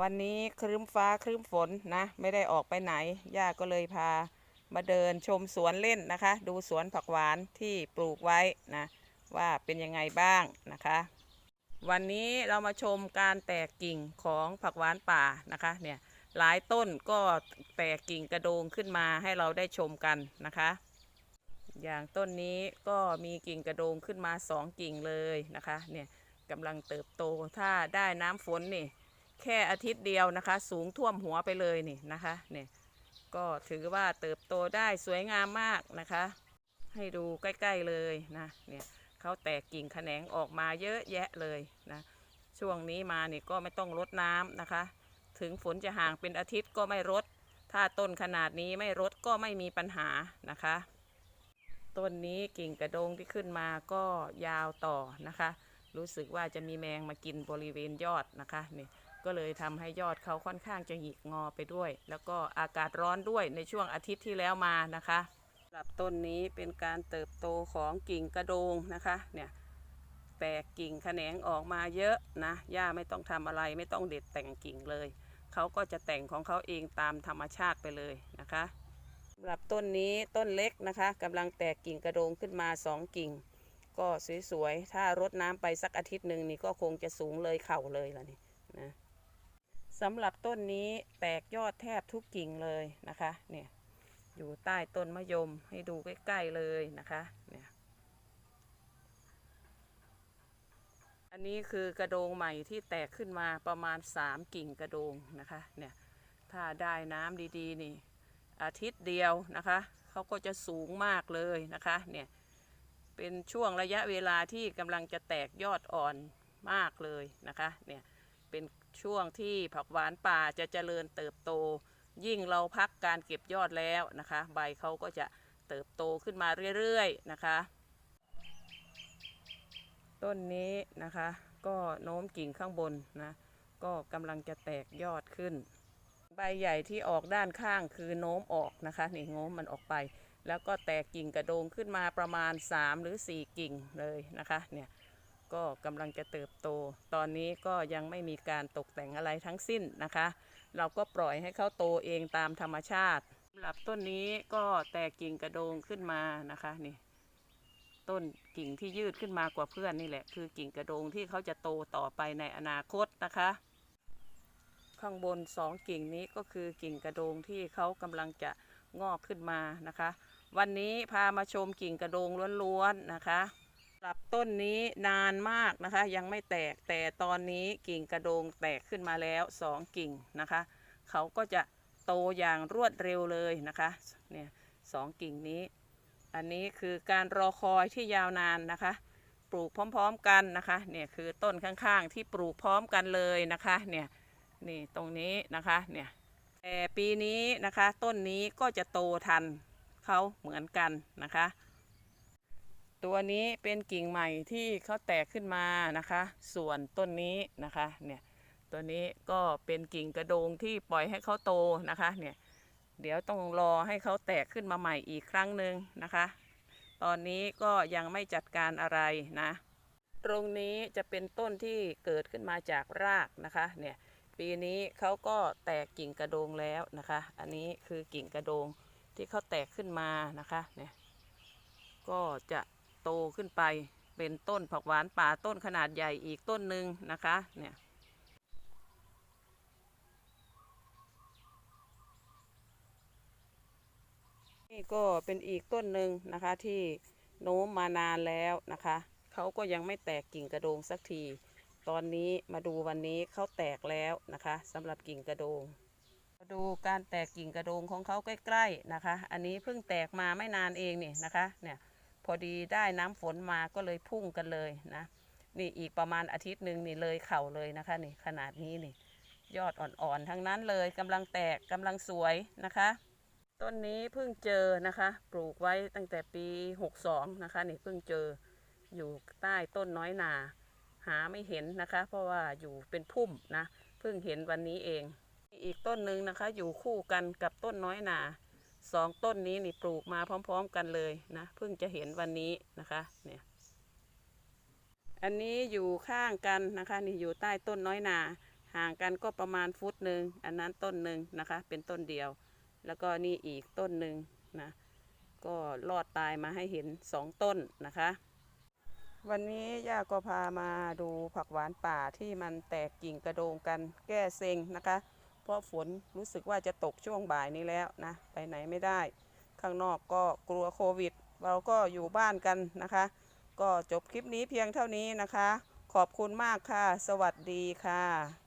วันนี้ครึ้มฟ้าครึ้มฝนนะ ไม่ได้ออกไปไหน ย่าก็เลยพามาเดินชมสวนเล่นนะคะ ดูสวนผักหวานที่ปลูกไว้นะ ว่าเป็นยังไงบ้างนะคะ วันนี้เรามาชมการแตกกิ่งของผักหวานป่านะคะเนี่ยหลายต้นก็แตกกิ่งกระโดงขึ้นมาให้เราได้ชมกันนะคะ อย่างต้นนี้ก็มีกิ่งกระโดงขึ้นมาสองกิ่งเลยนะคะเนี่ยกำลังเติบโตถ้าได้น้ำฝนนี่ แค่อาทิตย์เดียวนะคะ สูงท่วมหัวไปเลยนี่นะคะเนี่ยก็ถือว่าเติบโตได้สวยงามมากนะคะ ให้ดูใกล้ ๆเลยนะเนี่ยเขาแตกกิ่งแขนงออกมาเยอะแยะเลยนะช่วงนี้มานี่ก็ไม่ต้องรดน้ำนะคะ ถึงฝนจะห่างเป็นอาทิตย์ก็ไม่รด ถ้าต้นขนาดนี้ไม่รดก็ไม่มีปัญหานะคะต้นนี้กิ่งกระดงที่ขึ้นมาก็ยาวต่อนะคะ รู้สึกว่าจะมีแมงมากินบริเวณยอดนะคะนี่ ก็เลยทำให้ยอดเขาค่อนข้างจะหงิกงอไปด้วย แล้วก็อากาศร้อนด้วยในช่วงอาทิตย์ที่แล้วมานะคะสำหรับต้นนี้เป็นการเติบโตของกิ่งกระโดงนะคะเนี่ยแตกกิ่งแขนงออกมาเยอะนะย่าไม่ต้องทำอะไรไม่ต้องเด็ดแต่งกิ่งเลย เขาก็จะแต่งของเขาเองตามธรรมชาติไปเลยนะคะสำหรับต้นนี้ต้นเล็กนะคะกำลังแตกกิ่งกระโดงขึ้นมาสองกิ่ง ก็สวยๆ ถ้ารดน้ำไปสักอาทิตย์หนึ่งนี่ก็คงจะสูงเลยเข่าเลยล่ะนี่นะ สำหรับต้นนี้แตกยอดแทบทุกกิ่งเลยนะคะเนี่ยอยู่ใต้ต้นมะยมให้ดูใกล้ๆเลยนะคะเนี่ยอันนี้คือกระโดงใหม่ที่แตกขึ้นมาประมาณ 3 กิ่งกระโดงนะคะเนี่ยถ้าได้น้ำดีๆนี่อาทิตย์เดียวนะคะเขาก็จะสูงมากเลยนะคะเนี่ยเป็นช่วงระยะเวลาที่กำลังจะแตกยอดอ่อนมากเลยนะคะเนี่ยเป็น ช่วงที่ผักหวานป่าจะเจริญเติบโต ยิ่งเราพักการเก็บยอดแล้วนะคะ ใบเขาก็จะเติบโตขึ้นมาเรื่อยๆนะคะ ต้นนี้นะคะ ก็โน้มกิ่งข้างบนนะก็กำลังจะแตกยอดขึ้น ใบใหญ่ที่ออกด้านข้างคือโน้มออกนะคะนี่โน้มมันออกไป แล้วก็แตกกิ่งกระโดงขึ้นมาประมาณ 3 หรือ 4 กิ่งเลยนะคะเนี่ย ก็กำลังจะเติบโต ตอนนี้ก็ยังไม่มีการตกแต่งอะไรทั้งสิ้นนะคะ เราก็ปล่อยให้เขาโตเองตามธรรมชาติสำหรับต้นนี้ก็แตกกิ่งกระโดงขึ้นมานะคะนี่ต้นกิ่งที่ยืดขึ้นมากว่าเพื่อนนี่แหละ คือกิ่งกระโดงที่เขาจะโตต่อไปในอนาคตนะคะ ข้างบนสองกิ่งนี้ก็คือกิ่งกระโดงที่เขากำลังจะงอกขึ้นมานะคะ วันนี้พามาชมกิ่งกระโดงล้วนๆนะคะ หรับต้นนี้นานมากนะคะ ยังไม่แตกแต่ตอนนี้กิ่งกระโดงแตกขึ้นมาแล้วสองกิ่งนะคะ เขาก็จะโตอย่างรวดเร็วเลยนะคะเนี่ยสองกิ่งนี้ อันนี้คือการรอคอยที่ยาวนานนะคะ ปลูกพร้อมๆกันนะคะเนี่ยคือต้นข้างๆ ที่ปลูกพร้อมกันเลยนะคะเนี่ยนี่ตรงนี้นะคะเนี่ยแต่ปีนี้นะคะต้นนี้ก็จะโตทันเขาเหมือนกันนะคะ ตัวนี้เป็นกิ่งใหม่ที่เขาแตกขึ้นมานะคะ ส่วนต้นนี้นะคะเนี่ยตัวนี้ก็เป็นกิ่งกระโดงที่ปล่อยให้เขาโตนะคะเนี่ยเดี๋ยวต้องรอให้เขาแตกขึ้นมาใหม่อีกครั้งหนึ่งนะคะ ตอนนี้ก็ยังไม่จัดการอะไรนะ ตรงนี้จะเป็นต้นที่เกิดขึ้นมาจากรากนะคะเนี่ยปีนี้เขาก็แตกกิ่งกระโดงแล้วนะคะ อันนี้คือกิ่งกระโดงที่เขาแตกขึ้นมานะคะเนี่ยก็จะ โตขึ้นไป เป็นต้นผักหวานป่าต้นขนาดใหญ่อีกต้นหนึ่งนะคะเนี่ยนี่ก็เป็นอีกต้นหนึ่งนะคะที่โน้มมานานแล้วนะคะเขาก็ยังไม่แตกกิ่งกระโดงสักที ตอนนี้มาดูวันนี้เขาแตกแล้วนะคะสำหรับกิ่งกระโดงมาดูการแตกกิ่งกระโดงของเขาใกล้ๆนะคะ อันนี้เพิ่งแตกมาไม่นานเองนี่นะคะเนี่ย พอดีได้น้ำฝนมาก็เลยพุ่งกันเลยนะ นี่อีกประมาณอาทิตย์หนึ่งนี่เลยเข่าเลยนะคะนี่ขนาดนี้นี่ ยอดอ่อนๆทั้งนั้นเลยกำลังแตกกำลังสวยนะคะ ต้นนี้เพิ่งเจอนะคะ ปลูกไว้ตั้งแต่ปี 62 นะคะ นี่เพิ่งเจออยู่ใต้ต้นน้อยนาหาไม่เห็นนะคะ เพราะว่าอยู่เป็นพุ่มนะเพิ่งเห็นวันนี้เอง อีกต้นหนึ่งนะคะ อยู่คู่กันกับต้นน้อยนา สองต้นนี้นี่ปลูกมาพร้อม ๆ กันเลยนะเพิ่งจะเห็นวันนี้นะคะเนี่ยอันนี้อยู่ข้างกันนะคะนี่อยู่ใต้ต้นน้อยนา ห่างกันก็ประมาณฟุตหนึ่งอันนั้นต้นหนึ่งนะคะ เป็นต้นเดียว แล้วก็นี่อีกต้นหนึ่งนะก็รอดตายมาให้เห็นสองต้นนะคะ วันนี้ย่าก็พามาดูผักหวานป่าที่มันแตกกิ่งกระโดงกันแก้เซ็งนะคะ เพราะฝนรู้สึกว่าจะตกช่วงบ่ายนี้แล้วนะ ไปไหนไม่ได้ ข้างนอกก็กลัวโควิด เราก็อยู่บ้านกันนะคะ ก็จบคลิปนี้เพียงเท่านี้นะคะ ขอบคุณมากค่ะ สวัสดีค่ะ